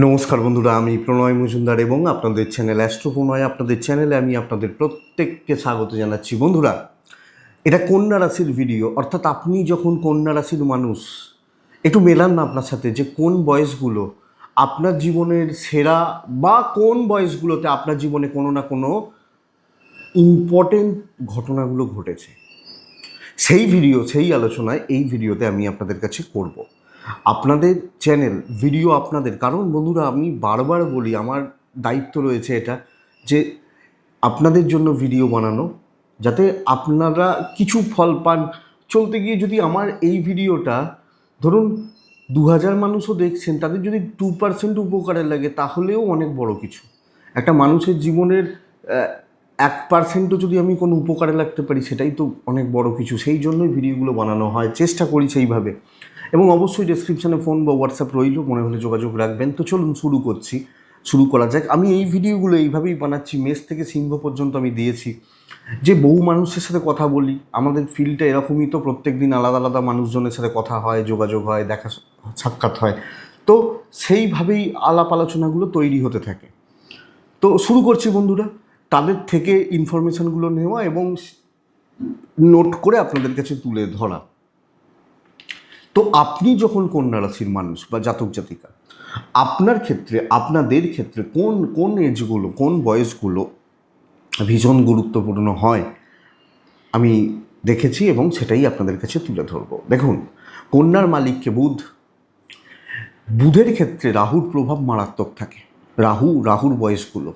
নমস্কার বন্ধুরা, আমি প্রণয় মজুমদার এবং আপনাদের চ্যানেল অ্যাস্ট্রো প্রণয় আপনাদের চ্যানেলে আমি আপনাদের প্রত্যেককে স্বাগত জানাচ্ছি। বন্ধুরা, এটা কন্যা রাশির ভিডিও অর্থাৎ আপনি যখন কন্যা রাশির মানুষ, একটু মেলান না আপনার সাথে যে কোন বয়সগুলো আপনার জীবনের সেরা বা কোন বয়সগুলোতে আপনার জীবনে কোনো না কোনো ইম্পর্টেন্ট ঘটনাগুলো ঘটেছে। সেই ভিডিও সেই আলোচনায় এই ভিডিওতে আমি আপনাদের কাছে করব। আপনাদের চ্যানেল ভিডিও আপনাদের। কারণ বন্ধুরা, আমি বারবার বলি, আমার দায়িত্ব রয়েছে এটা, যে আপনাদের জন্য ভিডিও বানানো, যাতে আপনারা কিছু ফল পান। চলতে গিয়ে যদি আমার এই ভিডিওটা ধরুন দু হাজার মানুষও দেখছেন, তাদের যদি টু পার্সেন্ট উপকারে লাগে, তাহলেও অনেক বড় কিছু। একটা মানুষের জীবনের এক পার্সেন্টও যদি আমি কোনো উপকারে লাগতে পারি, সেটাই তো অনেক বড় কিছু। সেই জন্যই ভিডিওগুলো বানানো হয়, চেষ্টা করি সেইভাবে। এবং অবশ্যই ডেসক্রিপশানে ফোন বা হোয়াটসঅ্যাপ রইল, মনে হলে যোগাযোগ রাখবেন। তো চলুন শুরু করছি, শুরু করা যাক। আমি এই ভিডিওগুলো এইভাবেই বানাচ্ছি, মেষ থেকে সিংহ পর্যন্ত আমি দিয়েছি। যে বহু মানুষের সাথে কথা বলি, আমাদের ফিল্ডটা এরকমই তো প্রত্যেক দিন আলাদা আলাদা মানুষজনের সাথে কথা হয়, যোগাযোগ হয়, দেখা সাক্ষাৎ হয়। তো সেইভাবেই আলাপ আলোচনাগুলো তৈরি হতে থাকে। তো শুরু করছি বন্ধুরা, তাদের থেকে ইনফরমেশানগুলো নেওয়া এবং নোট করে আপনাদের কাছে তুলে ধরা। তো আপনি যখন কন্যা রাশির মানুষ বা জাতক জাতিকা, আপনার ক্ষেত্রে, আপনাদের ক্ষেত্রে কোন কোন এজগুলো, কোন বয়সগুলো ভীষণ গুরুত্বপূর্ণ হয়? আমি দেখেছি এবং সেটাই আপনাদের কাছে তুলে ধরবো। দেখুন, কন্যার মালিককে বুধ। বুধের ক্ষেত্রে রাহুর প্রভাব মারাত্মক থাকে। রাহু, রাহুর বয়সগুলো।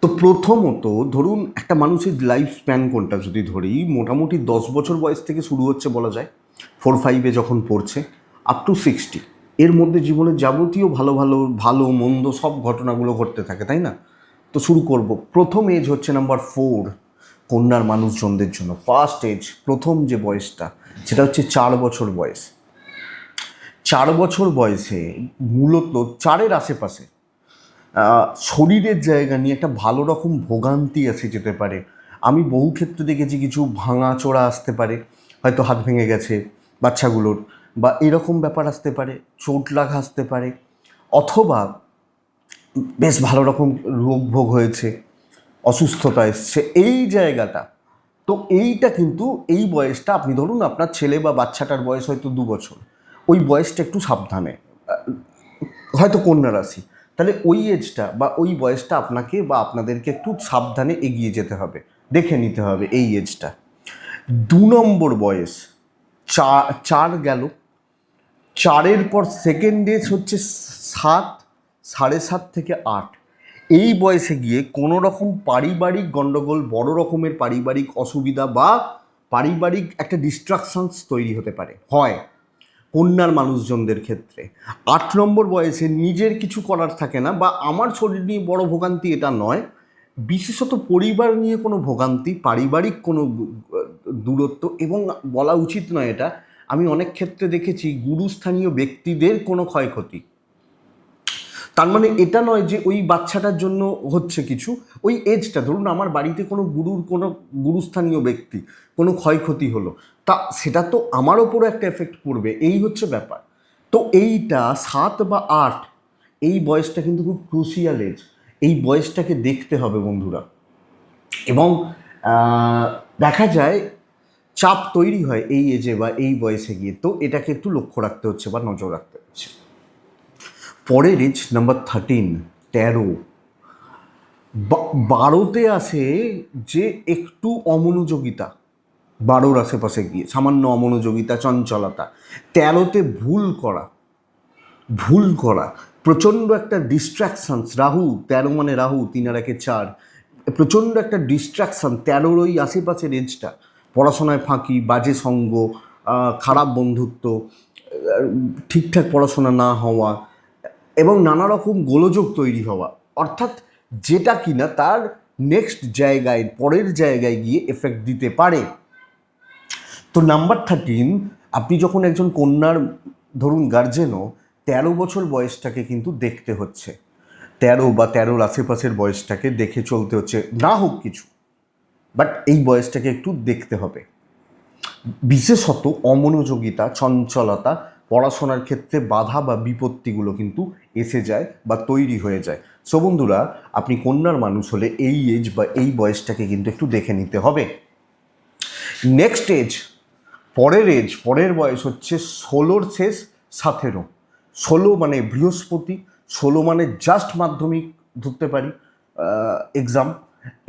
তো প্রথমত, ধরুন একটা মানুষের লাইফ স্প্যান কোনটা যদি ধরি, মোটামুটি দশ বছর বয়স থেকে শুরু হচ্ছে বলা যায়। ফোর ফাইভে যখন পড়ছে আপ টু সিক্সটি এর মধ্যে জীবনের যাবতীয় ভালো ভালো ভালো, মন্দ সব ঘটনাগুলো ঘটতে থাকে, তাই না? তো শুরু করব। প্রথম এজ হচ্ছে নাম্বার ফোর কন্যার মানুষজনদের জন্য। ফার্স্ট এজ প্রথম যে বয়সটা, সেটা হচ্ছে চার বছর বয়স। চার বছর বয়সে মূলত চারের আশেপাশে শরীরের জায়গা নিয়ে একটা ভালো রকম ভোগান্তি এসে যেতে পারে। আমি বহু ক্ষেত্রে দেখেছি কিছু ভাঙা চোরা আসতে পারে। হয়তো হাত ভেঙে গেছে বাচ্চাগুলোর বা এরকম ব্যাপার আসতে পারে, চোট লাগা আসতে পারে, অথবা বেশ ভালো রকম রোগ ভোগ হয়েছে, অসুস্থতা এসছে, এই জায়গাটা। তো এইটা কিন্তু এই বয়সটা আপনি ধরুন আপনার ছেলে বা বাচ্চাটার বয়স হয়তো দু বছর, ওই বয়সটা একটু সাবধানে। হয়তো কন্যা রাশি। তাহলে ওই এজটা বা ওই বয়সটা আপনাকে বা আপনাদেরকে একটু সাবধানে এগিয়ে যেতে হবে, দেখে নিতে হবে এই এজটা দু নম্বর বয়স। চার চার গেল। চারের পর সেকেন্ড এজ হচ্ছে সাত, সাড়ে সাত থেকে আট। এই বয়সে গিয়ে কোনো রকম পারিবারিক গণ্ডগোল বড় রকমের পারিবারিক অসুবিধা বা পারিবারিক একটা ডিস্ট্রাকশনস তৈরি হতে পারে। হয় কন্যার মানুষজনদের ক্ষেত্রে। আট নম্বর বয়সে নিজের কিছু করার থাকে না বা আমার শরীর নিয়ে বড় ভোগান্তি এটা নয়। বিশেষত পরিবার নিয়ে কোনো ভোগান্তি, পারিবারিক কোনো দূরত্ব এবং বলা উচিত নয় এটা। আমি অনেক ক্ষেত্রে দেখেছি গুরুস্থানীয় ব্যক্তিদের কোনো ক্ষয়ক্ষতি। তার মানে এটা নয় যে ওই বাচ্চাটার জন্য হচ্ছে কিছু। ওই এজটা ধরুন আমার বাড়িতে কোনো গুরুর কোনো গুরুস্থানীয় ব্যক্তি কোনো ক্ষয়ক্ষতি হলো, তা সেটা তো আমার ওপরও একটা এফেক্ট পড়বে, এই হচ্ছে ব্যাপার। তো এইটা সাত বা আট, এই বয়সটা কিন্তু খুব ক্রুশিয়াল এজ এই বয়সটাকে দেখতে হবে বন্ধুরা। এবং দেখা যায় চাপ তৈরি হয় এই এজে বা এই বয়সে গিয়ে, তো এটাকে একটু লক্ষ্য রাখতে হচ্ছে বা নজর রাখতে হচ্ছে। পরের এজ নাম্বার থার্টিন তেরো। বারোতে আসে যে একটু অমনোযোগিতা, বারোর আশেপাশে গিয়ে, সামান্য অমনোযোগিতা, চঞ্চলতা। তেরোতে ভুল করা ভুল করা, প্রচণ্ড একটা ডিস্ট্র্যাকশনস রাহু, তেরো মানে রাহু, তিন আর একে চার, প্রচণ্ড একটা ডিস্ট্র্যাকশন তেরোর ওই আশেপাশের এজটা পড়াশোনায় ফাঁকি, বাজে সঙ্গ খারাপ বন্ধুত্ব ঠিকঠাক পড়াশোনা না হওয়া এবং নানা রকম গোলযোগ তৈরি হওয়া। অর্থাৎ যেটা কিনা তার নেক্সট জায়গায়, পরের জায়গায় গিয়ে এফেক্ট দিতে পারে। তো নাম্বার থার্টিন আপনি যখন একজন কন্যার, ধরুন গার্জেনও তেরো বছর বয়সটাকে কিন্তু দেখতে হচ্ছে। তেরো বা তেরোর আশেপাশের বয়সটাকে দেখে চলতে হচ্ছে। না হোক কিছু। বাট এই বয়সটাকে একটু দেখতে হবে। বিশেষত অমনোযোগিতা, চঞ্চলতা, পড়াশোনার ক্ষেত্রে বাধা বা বিপত্তিগুলো কিন্তু এসে যায় বা তৈরি হয়ে যায়। সো বন্ধুরা, আপনি কন্যার মানুষ হলে এই এজ বা এই বয়সটাকে কিন্তু একটু দেখে নিতে হবে। নেক্সট এজ পরের এজ পরের বয়স হচ্ছে ষোলোর শেষ সতেরো। ষোলো মানে বৃহস্পতি, ষোলো মানে জাস্ট মাধ্যমিক ধরতে পারি এক্সাম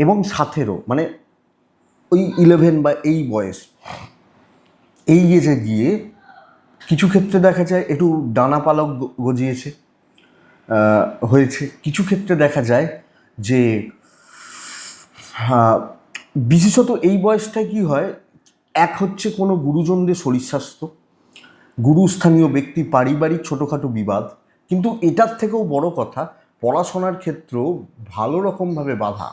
এবং সতেরো মানে ওই ইলেভেন বা এই বয়স, এই এজে গিয়ে কিছু ক্ষেত্রে দেখা যায় একটু ডানা পালক গজিয়েছে হয়েছে। কিছু ক্ষেত্রে দেখা যায় যে বিশেষত এই বয়সটায় কি হয়, এক হচ্ছে কোনো গুরুজনদের শরীর স্বাস্থ্য গুরুস্থানীয় ব্যক্তি পারিবারিক ছোটোখাটো বিবাদ, কিন্তু এটার থেকেও বড় কথা, পড়াশোনার ক্ষেত্রেও ভালো রকমভাবে বাধা।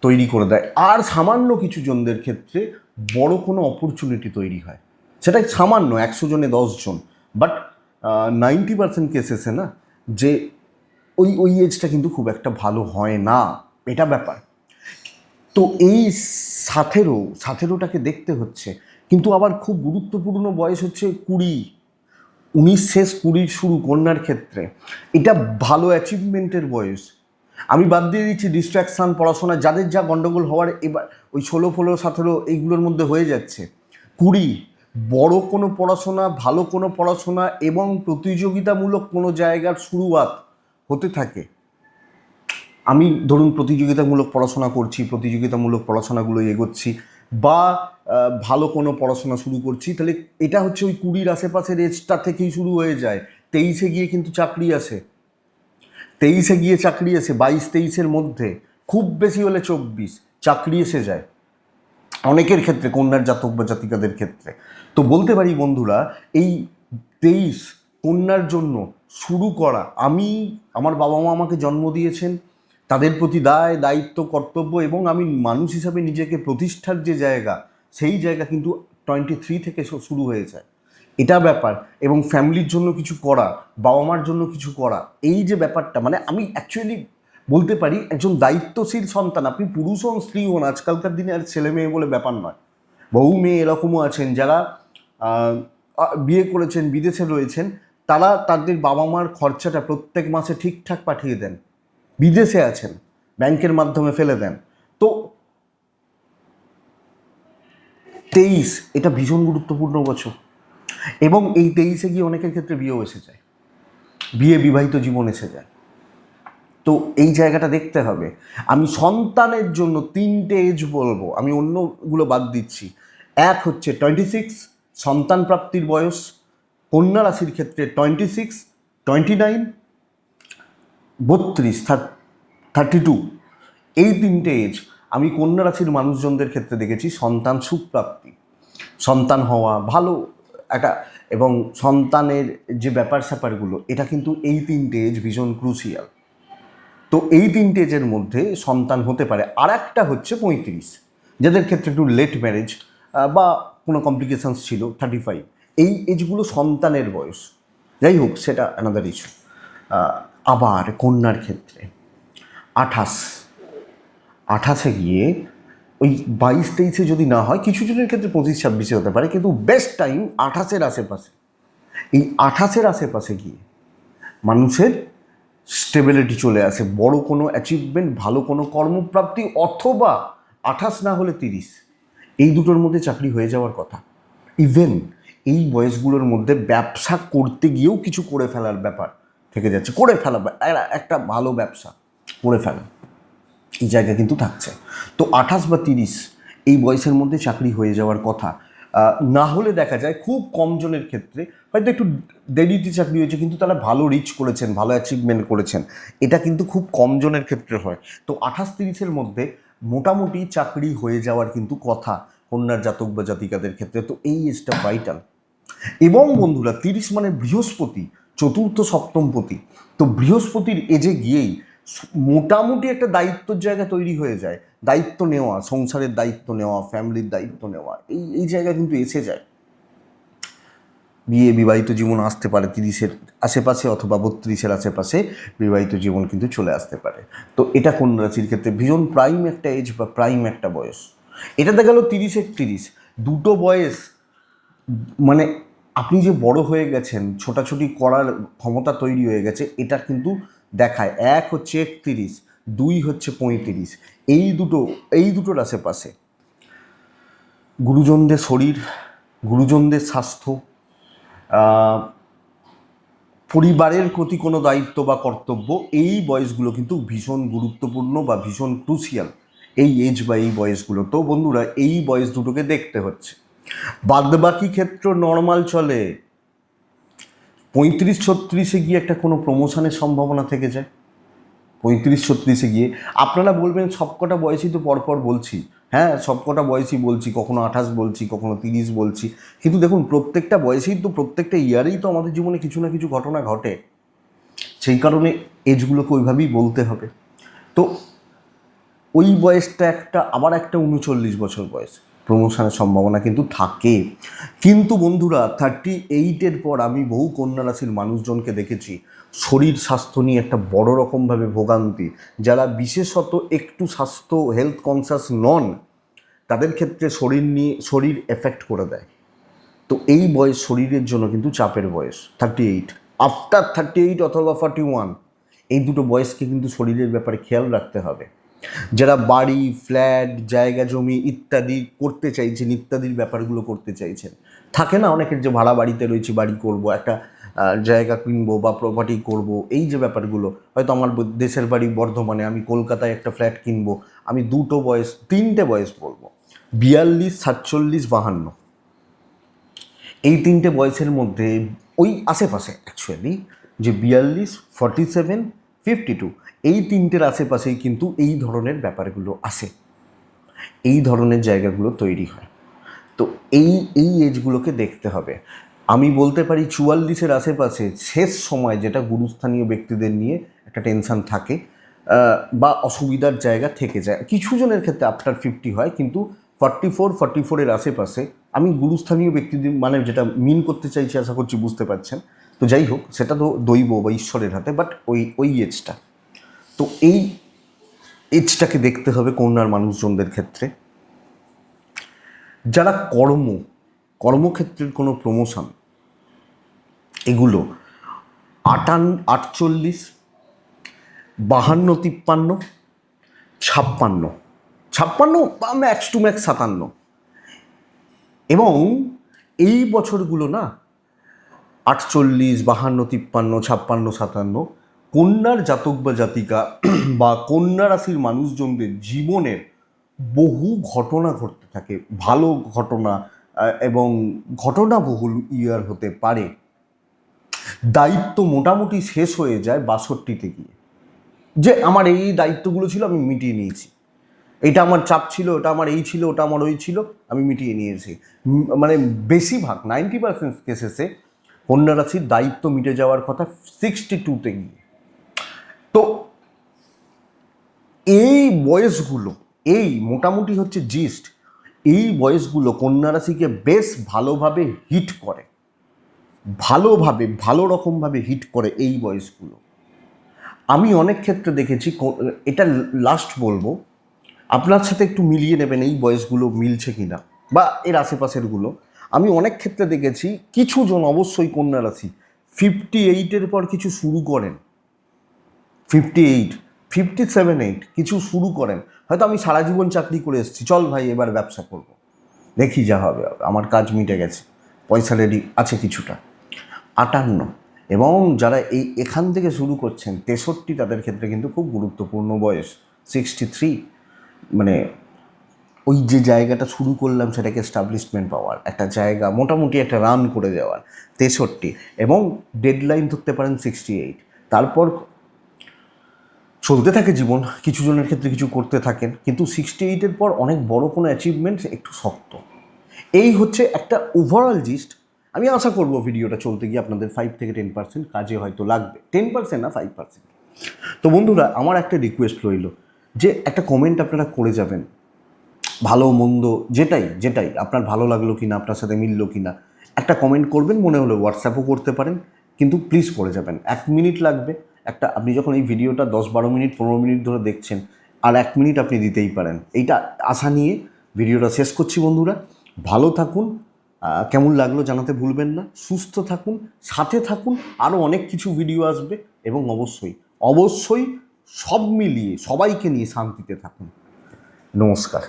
তৈরি করে দেয়। আর সামান্য কিছু জনদের ক্ষেত্রে বড় কোনো অপরচুনিটি তৈরি হয়। সেটা সামান্য, একশো জনে জন। বাট নাইনটি পার্সেন্ট কেসেসে না, যে ওই ওই এজটা কিন্তু খুব একটা ভালো হয় না। এটা ব্যাপার। তো এই সাথেরও সাথেরোটাকে দেখতে হচ্ছে। কিন্তু আবার খুব গুরুত্বপূর্ণ বয়স হচ্ছে কুড়ি। উনিশ শেষ কুড়ির শুরু কন্যার ক্ষেত্রে। এটা ভালো অ্যাচিভমেন্টের বয়স। আমি বাদ দিয়ে দিচ্ছি ডিস্ট্রাকশান পড়াশোনা, যাদের যা গণ্ডগোল হওয়ার এবার ওই ষোলো ফোলো সতেরো এইগুলোর মধ্যে হয়ে যাচ্ছে। কুড়ি, বড় কোনো পড়াশোনা, ভালো কোনো পড়াশোনা এবং প্রতিযোগিতামূলক কোনো জায়গার শুরুয়াত হতে থাকে। আমি ধরুন প্রতিযোগিতামূলক পড়াশোনা করছি, প্রতিযোগিতামূলক পড়াশোনাগুলো এগোচ্ছি বা ভালো কোনো পড়াশোনা শুরু করছি, তাহলে এটা হচ্ছে ওই কুড়ির আশেপাশের এজটা থেকেই শুরু হয়ে যায়। তেইশে গিয়ে কিন্তু চাকরি আসে। তেইশে গিয়ে চাকরি এসে, বাইশ তেইশের মধ্যে, খুব বেশি হলে চব্বিশ, চাকরি এসে যায়। অনেকের ক্ষেত্রে, কন্যার জাতক বা জাতিকাদের ক্ষেত্রে। তো বলতে পারি বন্ধুরা, এই তেইশ কন্যার জন্য শুরু করা, আমি, আমার বাবা মা আমাকে জন্ম দিয়েছেন, তাদের প্রতি দায়, দায়িত্ব, কর্তব্য এবং আমি মানুষ হিসাবে নিজেকে প্রতিষ্ঠার যে জায়গা, সেই জায়গা কিন্তু টোয়েন্টি থ্রি থেকে শুরু হয়ে যায় এটা ব্যাপার এবং ফ্যামিলির জন্য কিছু করা বাবা মার জন্য কিছু করা, এই যে ব্যাপারটা মানে আমি অ্যাকচুয়ালি বলতে পারি একজন দায়িত্বশীল সন্তান, আপনি পুরুষ হন, স্ত্রী হন, আজকালকার দিনে আর ছেলে মেয়ে বলে ব্যাপার নয়। বহু মেয়ে এরকমও আছেন যারা বিয়ে করেছেন, বিদেশে রয়েছেন, তারা তাদের বাবা মার খরচাটা প্রত্যেক মাসে ঠিকঠাক পাঠিয়ে দেন। বিদেশে আছেন, ব্যাংকের মাধ্যমে ফেলে দেন। তো তেইশ, এটা ভীষণ গুরুত্বপূর্ণ বছর। এবং এই তেইশে গিয়ে অনেকের ক্ষেত্রে বিয়েও এসে যায়। বিয়ে বিবাহিত জীবন এসে যায়। তো এই জায়গাটা দেখতে হবে। আমি সন্তানের জন্য তিনটে এজ বলব। আমি অন্যগুলো বাদ দিচ্ছি। এক হচ্ছে টোয়েন্টি সিক্স সন্তান প্রাপ্তির বয়স। কন্যা রাশির ক্ষেত্রে টোয়েন্টি সিক্স টোয়েন্টি নাইন বত্রিশ থার্টি টু এই তিনটে এজ আমি কন্যা রাশির মানুষজনদের ক্ষেত্রে দেখেছি সন্তান সুপ্রাপ্তি। সন্তান হওয়া ভালো। একটা, এবং সন্তানের যে ব্যাপার স্যাপারগুলো, এটা কিন্তু এই তিনটে এজ ভীষণ ক্রুশিয়াল তো এই তিনটে এজের মধ্যে সন্তান হতে পারে। আর একটা হচ্ছে পঁয়ত্রিশ, যাদের ক্ষেত্রে একটু লেট ম্যারেজ বা কোনো কমপ্লিকেশনস ছিল থার্টি ফাইভ এই এজগুলো সন্তানের বয়স। যাই হোক, সেটা অ্যানাদার ইস্যু আবার কন্যার ক্ষেত্রে, আঠাশ, আঠাশে গিয়ে ওই বাইশ তেইশে যদি না হয়, কিছু জনের ক্ষেত্রে পঁচিশ, ছাব্বিশে হতে পারে, কিন্তু বেস্ট টাইম আঠাশের আশেপাশে। এই আঠাশের আশেপাশে গিয়ে মানুষের স্টেবিলিটি চলে আসে, বড় কোনো অ্যাচিভমেন্ট ভালো কোনো কর্মপ্রাপ্তি, অথবা আঠাশ না হলে তিরিশ। এই দুটোর মধ্যে চাকরি হয়ে যাওয়ার কথা। ইভেন এই বয়সগুলোর মধ্যে ব্যবসা করতে গিয়েও কিছু করে ফেলার ব্যাপার থেকে যাচ্ছে, করে ফেলা একটা- ভালো ব্যবসা, করে ফেলা। জায়গা কিন্তু থাকছে। তো আঠাশ বা তিরিশ এই বয়সের মধ্যে চাকরি হয়ে যাওয়ার কথা না হলে দেখা যায় খুব কম জনের ক্ষেত্রে হয়তো একটু দেরিতে চাকরি হয়েছে, কিন্তু তারা ভালো রিচ করেছেন, ভালো অ্যাচিভমেন্ট করেছেন। এটা কিন্তু খুব কম জনের ক্ষেত্রে হয়। তো আঠাশ তিরিশের মধ্যে মোটামুটি চাকরি হয়ে যাওয়ার কিন্তু কথা কন্যার জাতক বা জাতিকাদের ক্ষেত্রে। তো এই এজটা ভাইটাল এবং বন্ধুরা, তিরিশ মানে বৃহস্পতি, চতুর্থ সপ্তমপতি। তো বৃহস্পতির এজে গিয়েই মোটামুটি একটা দায়িত্বর জায়গা তৈরি হয়ে যায়। দায়িত্ব নেওয়া, সংসারের দায়িত্ব নেওয়া, ফ্যামিলির দায়িত্ব নেওয়া, এই এই জায়গা কিন্তু এসে যায়। বিয়ে, বিবাহিত জীবন আসতে পারে তিরিশের আশেপাশে অথবা বত্রিশের আশেপাশে বিবাহিত জীবন কিন্তু চলে আসতে পারে। তো এটা কোন রাশির ক্ষেত্রে? ভীষণ প্রাইম একটা এজ বা প্রাইম একটা বয়স। এটাতে গেল তিরিশের তিরিশ দুটো বয়স মানে আপনি যে বড় হয়ে গেছেন, ছোটাছুটি করার ক্ষমতা তৈরি হয়ে গেছে, এটা কিন্তু দেখায়, এক হচ্ছে একত্রিশ, দুই হচ্ছে পঁয়ত্রিশ। এই দুটো, এই দুটোর আশেপাশে গুরুজনদের শরীর, গুরুজনদের স্বাস্থ্য পরিবারের প্রতি কোনো দায়িত্ব বা কর্তব্য, এই বয়সগুলো কিন্তু ভীষণ গুরুত্বপূর্ণ বা ভীষণ ক্রুশিয়াল এই এজ বা এই বয়সগুলো তো বন্ধুরা, এই বয়স দুটোকে দেখতে হচ্ছে। বাদবাকি ক্ষেত্র নর্মাল চলে। পঁয়ত্রিশ ছত্রিশে গিয়ে একটা কোনো প্রমোশনের সম্ভাবনা থেকে যায়? পঁয়ত্রিশ ছত্রিশে গিয়ে। আপনারা বলবেন, সবকটা বয়সই তো পরপর বলছি। হ্যাঁ সবকটা বয়সই বলছি, কখনো আঠাশ বলছি, কখনো তিরিশ বলছি। কিন্তু দেখুন, প্রত্যেকটা বয়সেই তো, প্রত্যেকটা ইয়ারেই তো আমাদের জীবনে কিছু না কিছু ঘটনা ঘটে। সেই কারণে এজগুলোকে ওইভাবেই বলতে হবে। তো ওই বয়সটা একটা, আবার একটা উনচল্লিশ বছর বয়স। প্রমোশনের সম্ভাবনা কিন্তু থাকে। কিন্তু বন্ধুরা থার্টি এইটের পর আমি বহু কন্যা রাশির মানুষজনকে দেখেছি, শরীর স্বাস্থ্য নিয়ে একটা বড় রকমভাবে ভোগান্তি। যারা বিশেষত একটু স্বাস্থ্য হেলথ কনসাস নন, তাদের ক্ষেত্রে শরীর নিয়ে, শরীর এফেক্ট করে দেয়। তো এই বয়স শরীরের জন্য কিন্তু চাপের বয়স thirty eight after thirty eight অথবা ফর্টি ওয়ান এই দুটো বয়সকে কিন্তু শরীরের ব্যাপারে খেয়াল রাখতে হবে। যারা বাড়ি, ফ্ল্যাট, জায়গা, জমি ইত্যাদি করতে চাইছেন, ইত্যাদির ব্যাপারগুলো করতে চাইছেন, থাকে না অনেকের যে ভাড়া বাড়িতে রয়েছে, বাড়ি করব, একটা জায়গা কিনবো বা প্রপার্টি করব, এই যে ব্যাপারগুলো, হয়তো আমার দেশের বাড়ি বর্ধমানে, আমি কলকাতায় একটা ফ্ল্যাট কিনবো, আমি দুটো বয়স, তিনটে বয়স বলব, বিয়াল্লিশ, সাতচল্লিশ, বাহান্ন, এই তিনটে বয়সের মধ্যে ওই আশেপাশে অ্যাকচুয়ালি যে বিয়াল্লিশ ফর্টি সেভেন ফিফটি টু এই তিনটের আশেপাশেই কিন্তু এই ধরনের ব্যাপারগুলো আসে এই ধরনের জায়গাগুলো তৈরি হয়। তো এই এই এজগুলোকে দেখতে হবে। আমি বলতে পারি চুয়াল্লিশের আশেপাশে শেষ সময় যেটা গুরুস্থানীয় ব্যক্তিদের নিয়ে একটা টেনশন থাকে বা অসুবিধার জায়গা থেকে যায়। কিছু জনের ক্ষেত্রে আফটার ফিফটি হয়, কিন্তু ফর্টি ফোর ফর্টি ফোরের আশেপাশে আমি গুরুস্থানীয় ব্যক্তিদের মানে যেটা মিন করতে চাইছি, আশা করছি বুঝতে পারছেন। তো যাই হোক, সেটা তো দৈব বা ঈশ্বরের হাতে বাট ওই ওই এজটা তো এই এজটাকে দেখতে হবে কন্যার মানুষজনদের ক্ষেত্রে। যারা কর্ম, কর্মক্ষেত্রের কোনো প্রমোশন এগুলো আটান, আটচল্লিশ, বাহান্ন, তিপ্পান্ন, ছাপ্পান্ন ছাপ্পান্ন বা ম্যাক্স টু ম্যাক্স সাতান্ন। এবং এই বছরগুলো না, আটচল্লিশ, বাহান্ন, তিপ্পান্ন, ছাপ্পান্ন, সাতান্ন কন্যার জাতক বা জাতিকা বা কন্যা রাশির মানুষজনদের জীবনের বহু ঘটনা ঘটতে থাকে, ভালো ঘটনা এবং ঘটনাবহুল ইয়ার হতে পারে। দায়িত্ব মোটামুটি শেষ হয়ে যায় বাষট্টিতে গিয়ে। যে আমার এই দায়িত্বগুলো ছিল আমি মিটিয়ে নিয়েছি। এটা আমার চাপ ছিল, ওটা আমার এই ছিল, ওটা আমার ওই ছিল, আমি মিটিয়ে নিয়েছি। মানে বেশিরভাগ নাইনটি পার্সেন্ট কেসেসে কন্যা রাশির দায়িত্ব মিটে যাওয়ার কথা সিক্সটি টুতে গিয়ে। তো এই বয়সগুলো, এই মোটামুটি হচ্ছে জিস্ট, এই বয়সগুলো কন্যা রাশিকে বেশ ভালোভাবে হিট করে, ভালোভাবে, ভালো রকমভাবে হিট করে এই বয়সগুলো। আমি অনেক ক্ষেত্রে দেখেছি কো- এটা লাস্ট বলব, আপনার সাথে একটু মিলিয়ে নেবেন এই বয়সগুলো মিলছে কিনা, বা এর আশেপাশেরগুলো। আমি অনেক ক্ষেত্রে দেখেছি কিছু জন অবশ্যই কন্যা রাশি ফিফটি এইটের পর কিছু শুরু করেন fifty eight fifty seven eight কিছু শুরু করেন। হয়তো আমি সারা জীবন চাকরি করে এসেছি। চল ভাই, এবার ব্যবসা করব। দেখি যা হবে। আমার কাজ মিটে গেছে। পয়সা রেডি আছে কিছুটা। আটান্ন। এবং যারা এই এখান থেকে শুরু করছেন, তেষট্টি তাদের ক্ষেত্রে কিন্তু খুব গুরুত্বপূর্ণ বয়স। সিক্সটি থ্রি মানে ওই যে জায়গাটা শুরু করলাম, সেটাকে এস্টাবলিশমেন্ট পাওয়ার। একটা জায়গা, মোটামুটি একটা রান করে যাওয়ার তেষট্টি। এবং ডেডলাইন ধরতে পারেন সিক্সটি এইট তারপর চলতে থাকে জীবন, কিছু জনের ক্ষেত্রে কিছু করতে থাকেন, কিন্তু সিক্সটি এইটের পর অনেক বড় কোনো অ্যাচিভমেন্ট একটু শক্ত। এই হচ্ছে একটা ওভারঅল জিস্ট আমি আশা করব ভিডিওটা চলতে গিয়ে আপনাদের ফাইভ থেকে টেন পার্সেন্ট কাজে হয়তো লাগবে। টেন পার্সেন্ট না ফাইভ পার্সেন্ট তো বন্ধুরা, আমার একটা রিকোয়েস্ট রইল যে একটা কমেন্ট আপনারা করে যাবেন। ভালো মন্দ, যেটাই যেটাই, আপনার ভালো লাগল কি না আপনার সাথে মিললো কি না একটা কমেন্ট করবেন, মনে হলো হোয়াটসঅ্যাপও করতে পারেন, কিন্তু প্লিজ করে যাবেন। এক মিনিট লাগবে। একটা, আপনি যখন এই ভিডিওটা দশ বারো মিনিট, পনেরো মিনিট ধরে দেখছেন, আর এক মিনিট আপনি দিতেই পারেন। এইটা আশা নিয়ে ভিডিওটা শেষ করছি বন্ধুরা। ভালো থাকুন কেমন লাগল জানাতে ভুলবেন না। সুস্থ থাকুন, সাথে থাকুন আরও অনেক কিছু ভিডিও আসবে। এবং অবশ্যই অবশ্যই সব মিলিয়ে সবাইকে নিয়ে শান্তিতে থাকুন। নমস্কার।